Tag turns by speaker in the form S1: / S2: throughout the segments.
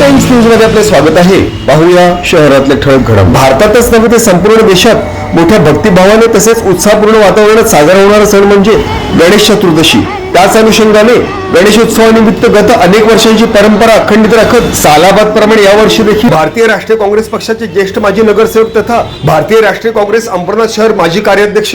S1: मध्ये आपले स्वागत आहे. पाहूया शहरातले ठळक घडम भारतातच नव्हे ते संपूर्ण देशात मोठ्या भक्तिभावाने तसेच उत्साहपूर्ण वातावरणात साजरा होणारा सण म्हणजे गणेश चतुर्दशी. त्याच अनुषंगाने गणेशोत्सवानिमित्त गत अनेक वर्षांची परंपरा अखंडित राखत सालाबाद प्रमाणे यावर्षी देखील भारतीय राष्ट्रीय काँग्रेस पक्षाचे ज्येष्ठ माजी नगरसेवक तथा भारतीय राष्ट्रीय काँग्रेस अंबरनाथ शहर माजी कार्याध्यक्ष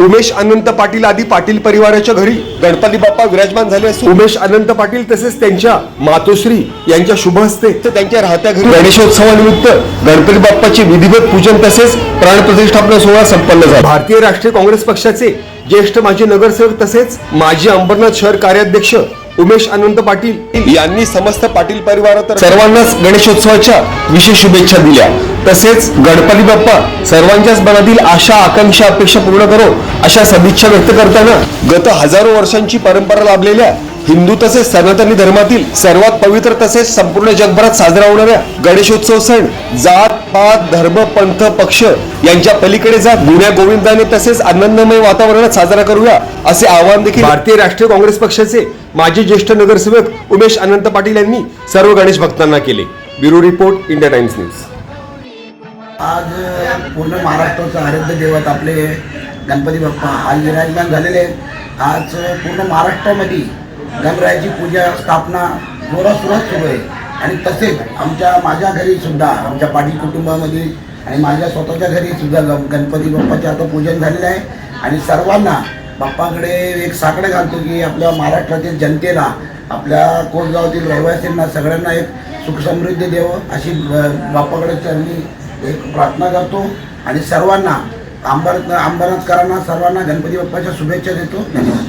S1: उमेश अनंत पाटील आदी पाटील परिवाराच्या घरी गणपती बाप्पा विराजमान झाले असून उमेश अनंत पाटील तसेच त्यांच्या मातोश्री यांच्या शुभ हस्ते तर त्यांच्या राहत्या घरी गणेशोत्सवानिमित्त गणपती बाप्पाचे विधिवत पूजन तसेच प्राणप्रतिष्ठापना सोहळा संपन्न झाला. भारतीय राष्ट्रीय काँग्रेस पक्षाचे ज्येष्ठ माजी नगरसेवक तसेच माजी अंबरनाथ शहर कार्याध्यक्ष उमेश अनंत पाटील यांनी समस्त पाटील परिवारात सर्वांनाच गणेशोत्सवाच्या विशेष शुभेच्छा दिल्या. तसेच गणपती बाप्पा सर्वांच्याच मनातील आशा आकांक्षा अपेक्षा पूर्ण करो अशा सदिच्छा व्यक्त करताना गत हजारो वर्षांची परंपरा लाभलेल्या हिंदू तसेच सनातनी धर्मातील सर्वात पवित्र तसेच संपूर्ण जगभरात साजरा होणाऱ्या गणेशोत्सव सण जात पात धर्म पंथ पक्ष यांच्या पलीकडे जात गुण्या गोविंदाने तसेच आनंदमय वातावरणात साजरा करूया असे आवाहन देखील भारतीय राष्ट्रीय काँग्रेस पक्षाचे माजी ज्येष्ठ नगरसेवक उमेश अनंत पाटील यांनी सर्व गणेश भक्तांना केले. Bureau report India Times news.
S2: आज पूर्ण महाराष्ट्राचं आराध्य दैवत आपले गणपती बाप्पा आज विराजमान झालेले आज पूर्ण महाराष्ट्रामध्ये गणरायाची पूजा स्थापना जोरात सुरू आहे. आणि तसेच आमच्या माझ्या घरी सुद्धा आमच्या पाटील कुटुंबामध्ये आणि माझ्या स्वतःच्या घरी सुद्धा गणपती बाप्पाचे आता पूजन झालेलं आहे. आणि सर्वांना बाप्पाकडे एक साकडं घालतो की आपल्या महाराष्ट्रातील जनतेला आपल्या कोटगावातील रहिवासींना सगळ्यांना एक सुख समृद्धी देव अशी बाप्पाकडे त्यांनी एक प्रार्थना करतो. आणि सर्वांना आंबर अंबरनाथकरांना सर्वांना गणपती बाप्पाच्या शुभेच्छा देतो. धन्यवाद.